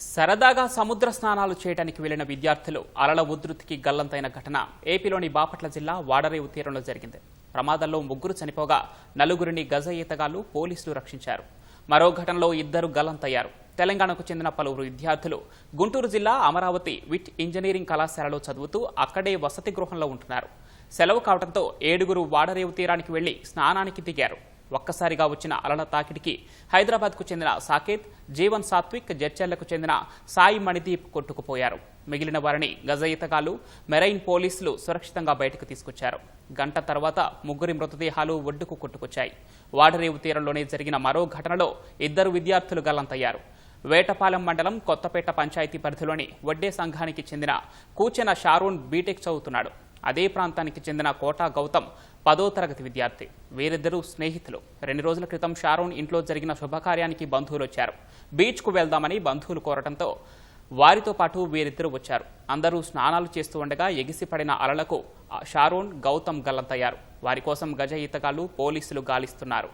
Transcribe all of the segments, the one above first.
సరదాగా సముద్ర స్నానాలు చేయడానికి వెళ్ళిన విద్యార్థులు అలల ఉధృతికి గల్లంతైన ఘటన. ఏపీలోని బాపట్ల జిల్లా వాడరేవు తీరంలో జరిగింది. ప్రమాదంలో ముగ్గురు చనిపోగా నలుగురిని గజ ఈతగాళ్ళు పోలీసులు రక్షించారు. మరో ఘటనలో ఇద్దరు గల్లంతయ్యారు. తెలంగాణకు చెందిన పలువురు విద్యార్థులు గుంటూరు జిల్లా అమరావతి విట్ ఇంజనీరింగ్ కళాశాలలో చదువుతూ అక్కడే వసతి గృహంలో ఉంటున్నారు. సెలవు కావడంతో ఏడుగురు వాడరేవు తీరానికి వెళ్ళి స్నానానికి దిగారు. ఒక్కసారిగా వచ్చిన అలల తాకిడికి హైదరాబాద్కు చెందిన సాకేత్ జీవన్ సాత్విక్ జడ్చర్లకు చెందిన సాయి మణిదీప్ కొట్టుకుపోయారు. మిగిలిన వారిని గజ ఈతగాలు మెరైన్ పోలీసులు సురక్షితంగా బయటకు తీసుకొచ్చారు. గంట తర్వాత ముగ్గురి మృతదేహాలు ఒడ్డుకు కొట్టుకొచ్చాయి. వాడరేవు తీరంలోనే జరిగిన మరో ఘటనలో ఇద్దరు విద్యార్థులు గల్లంతయ్యారు వేటపాలెం మండలం కొత్తపేట పంచాయతీ పరిధిలోని వడ్డే సంఘానికి చెందిన కూచెన షారూన్ బీటెక్ చదువుతున్నాడు. అదే ప్రాంతానికి చెందిన కోటా గౌతమ్ పదో తరగతి విద్యార్థి. వీరిద్దరూ స్నేహితులు. రెండు రోజుల క్రితం షారోన్ ఇంట్లో జరిగిన శుభకార్యానికి బంధువులు వచ్చారు. బీచ్కు వెళ్దామని బంధువులు కోరటంతో వారితో పాటు వీరిద్దరూ వచ్చారు. అందరూ స్నానాలు చేస్తూ ఉండగా ఎగిసిపడిన అలలకు షారోన్ గౌతమ్ గల్లంతయ్యారు. వారి కోసం గజ ఈతగాళ్ళు పోలీసులు గాలిస్తున్నారు.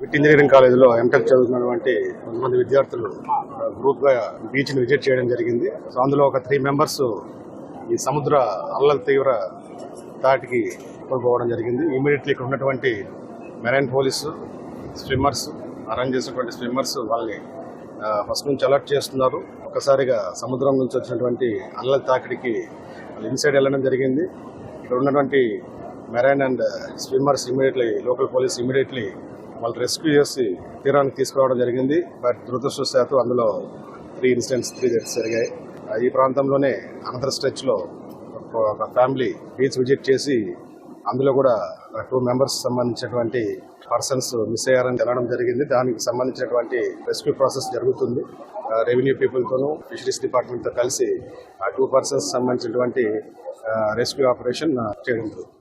ఇంజనీరింగ్ కాలేజీలో ఎంటెక్ చదువుతున్నటువంటి కొంతమంది విద్యార్థులు గ్రూప్గా బీచ్ని విజిట్ చేయడం జరిగింది. సో అందులో ఒక త్రీ మెంబర్స్ ఈ సముద్ర అల్లల తీవ్ర తాటికి కోల్పోవడం జరిగింది. ఇమీడియట్లీ ఇక్కడ ఉన్నటువంటి మెరైన్ పోలీసు స్విమ్మర్స్ అరేంజ్ చేసినటువంటి స్విమ్మర్స్ వాళ్ళని ఫస్ట్ నుంచి అలర్ట్ చేస్తున్నారు. ఒక్కసారిగా సముద్రం నుంచి వచ్చినటువంటి అల్లల తాకిడికి వాళ్ళు ఇన్సైడ్ వెళ్ళడం జరిగింది. ఇక్కడ ఉన్నటువంటి marine and swimmers immediately local police immediately వాళ్ళు రెస్క్యూ చేసి తీరానికి తీసుకురావడం జరిగింది. బట్ దురదృష్టవశాత్తు అందులో త్రీ ఇన్సిడెంట్స్ త్రీ డెత్స్ జరిగాయి. ఈ ప్రాంతంలోనే అనంతర స్ట్రెచ్లో ఒక- ఒక ఫ్యామిలీ బీచ్ విజిట్ చేసి అందులో కూడా టూ మెంబర్స్ సంబంధించినటువంటి పర్సన్స్ మిస్ అయ్యారని తెలడం జరిగింది. దానికి సంబంధించినటువంటి రెస్క్యూ ప్రాసెస్ జరుగుతుంది. రెవెన్యూ పీపుల్తోనూ ఫిషరీస్ డిపార్ట్మెంట్తో కలిసి ఆ టూ పర్సన్స్ సంబంధించినటువంటి రెస్క్యూ ఆపరేషన్ చేయడం జరుగుతుంది.